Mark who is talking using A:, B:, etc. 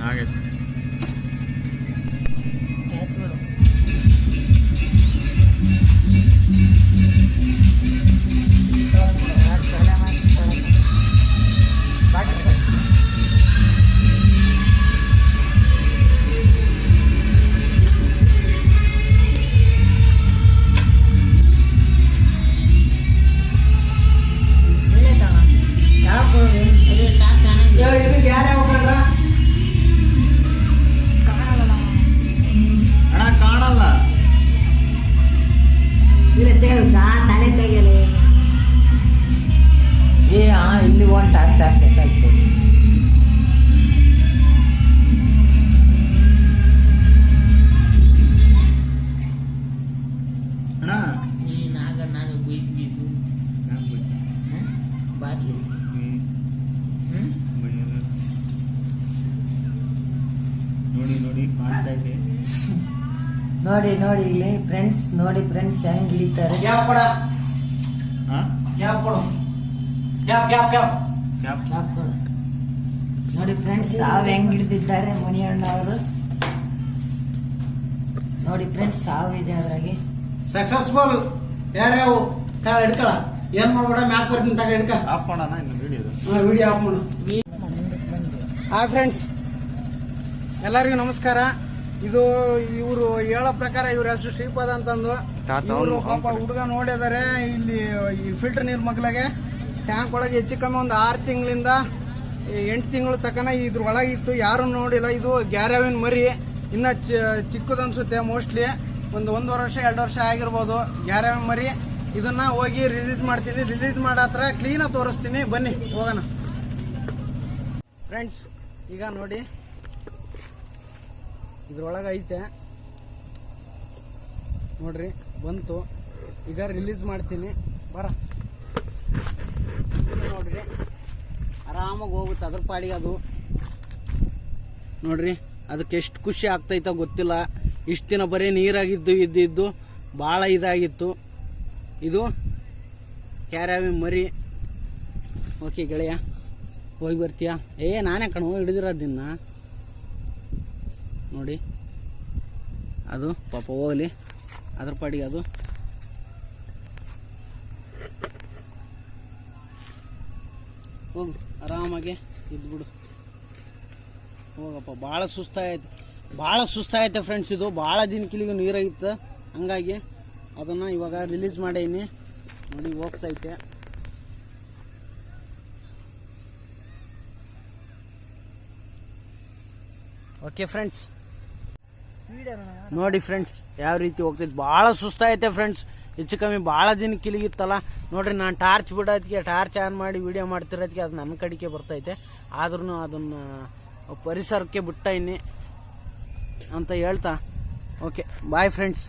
A: 알겠습니다. ಇಲ್ಲ ತಲೆ ತೆಗೆಯಲು? ಏ ಆ ಇಲ್ಲಿ ಒಂದು ಟಾರ್ಚ್ ಹಾಕ್ಬೇಕಾಯ್ತು.
B: ನೋಡಿ ನೋಡಿ ಕಾಣ್ತಾ ಇದೆ
A: ನೋಡಿ ನೋಡಿ ಇಲ್ಲಿ ಫ್ರೆಂಡ್ಸ್ ನೋಡಿ ಫ್ರೆಂಡ್ಸ್ ಹೆಂಗ್ ಹಿಡಿತಾರೆ.
C: ಕೊಡ. ಕೊಡು.
A: ನೋಡಿ ಫ್ರೆಂಡ್ಸ್ ಸಾವು ಹೆಂಗ್ ಹಿಡಿದಿದ್ದಾರೆ ಮುನಿಯಣ್ಣ ಅವರು ನೋಡಿ ಫ್ರೆಂಡ್ಸ್ ಸಾವ್ ಇದೆ ಅದ್ರಾಗೆ.
C: ಸಕ್ಸಸ್ಫುಲ್ ಯಾರ್ಯಾವು ಹಿಡ್ಕಳ. ಏನ್ ಮಾಡ್ಬೇಡ ಮ್ಯಾಕ್ ಬರ್ತೀನಿ ತಗ ಹಿಡ್ಕ.
B: ಆಫ್ ಮಾಡೋಣ ಇನ್ನು
C: ವಿಡಿಯೋ ಆಫ್ ಮಾಡು. ಹಾಯ್ ಫ್ರೆಂಡ್ಸ್ ಎಲ್ಲರಿಗೂ ನಮಸ್ಕಾರ. ಇದು ಇವರು ಹೇಳೋ ಪ್ರಕಾರ ಇವ್ರ ಹೆಸರು ಶ್ರೀಪಾದ ಅಂತಂದು. ಇವರು ಪಾಪ ಹುಡುಗ ನೋಡಿದಾರೆ ಇಲ್ಲಿ ಈ ಫಿಲ್ಟರ್ ನೀರು ಮಗ್ಲಾಗೆ. ಟ್ಯಾಂಕ್ ಒಳಗೆ ಹೆಚ್ಚು ಕಮ್ಮಿ ಒಂದು ಆರು ತಿಂಗಳಿಂದ ಎಂಟು ತಿಂಗಳು ತಕನ ಇದ್ರ ಒಳಗಿತ್ತು ಯಾರು ನೋಡಿಲ್ಲ. ಇದು ಗ್ಯಾರವಿನ ಮರಿ. ಇನ್ನ ಚಿಕ್ಕದ ಅನ್ಸುತ್ತೆ ಮೋಸ್ಟ್ಲಿ ಒಂದು ಒಂದೂವರೆ ವರ್ಷ ಎರಡು ವರ್ಷ ಆಗಿರ್ಬೋದು ಗ್ಯಾರವಿನ ಮರಿ. ಇದನ್ನ ಹೋಗಿ ರಿಲೀಸ್ ಮಾಡ್ತೀನಿ. ರಿಲೀಸ್ ಮಾಡತ್ರ ಕ್ಲೀನಾಗಿ ತೋರಿಸ್ತೀನಿ. ಬನ್ನಿ ಹೋಗೋಣ. ಫ್ರೆಂಡ್ಸ್ ಈಗ ನೋಡಿ. ಇದ್ರೊಳಗೆ ಐತೆ ನೋಡ್ರಿ, ಬಂತು. ಈಗ ರಿಲೀಸ್ ಮಾಡ್ತೀನಿ. ಬರ. ನೋಡ್ರಿ, ಆರಾಮಾಗಿ ಹೋಗುತ್ತೆ ಅದ್ರ ಪಾಡಿಗೆ ಅದು. ನೋಡ್ರಿ, ಅದಕ್ಕೆ ಎಷ್ಟು ಖುಷಿ ಆಗ್ತೈತೋ ಗೊತ್ತಿಲ್ಲ. ಇಷ್ಟು ದಿನ ಬರೀ ನೀರಾಗಿದ್ದು, ಇದ್ದಿದ್ದು ಭಾಳ ಇದಾಗಿತ್ತು. ಇದು ಕ್ಯಾರಾವಿ ಮರಿ. ಓಕೆ ಗೆಳೆಯ, ಹೋಗಿ ಬರ್ತೀಯಾ? ಏ, ನಾನೇ ಕಣೋ ಹಿಡಿದಿರೋದಿನ್ನ ನೋಡಿ. ಅದು ಪಾಪ ಹೋಗಲಿ. ಅದ್ರ ಪಾಡಿಗೆ ಅದು. ಹೋಗು, ಆರಾಮಾಗಿ ಇದ್ಬಿಡು ಹೋಗಪ್ಪ, ಭಾಳ ಸುಸ್ತಾಗೈತೆ ಭಾಳ ಸುಸ್ತಾಗೈತೆ ಫ್ರೆಂಡ್ಸ್ ಇದು. ಭಾಳ ದಿನಕ್ಕಿಲಿಗೆ ನೀರಾಗಿತ್ತು. ಹಂಗಾಗಿ ಅದನ್ನು ಇವಾಗ ರಿಲೀಸ್ ಮಾಡೀನಿ. ನೋಡಿ, ಹೋಗ್ತೈತೆ. ಓಕೆ ಫ್ರೆಂಡ್ಸ್ ನೋಡಿ ಫ್ರೆಂಡ್ಸ್ ಯಾವ ರೀತಿ ಹೋಗ್ತೈತೆ ಭಾಳ ಸುಸ್ತಾಗೈತೆ ಫ್ರೆಂಡ್ಸ್ ಹೆಚ್ಚು ಕಮ್ಮಿ ಭಾಳ ದಿನ ಕಿಲಿಗಿತ್ತಲ್ಲ. ನೋಡ್ರಿ, ನಾನು ಟಾರ್ಚ್ ಬಿಡೋದಕ್ಕೆ ಟಾರ್ಚ್ ಆನ್ ಮಾಡಿ ವೀಡಿಯೋ ಮಾಡ್ತಿರೋದಕ್ಕೆ ಅದು ನನ್ನ ಕಡೆಗೆ ಬರ್ತೈತೆ. ಆದ್ರೂ ಅದನ್ನು ಪರಿಸರಕ್ಕೆ ಬಿಟ್ಟ ಇನ್ನಿ ಅಂತ ಹೇಳ್ತಾ. Okay bye friends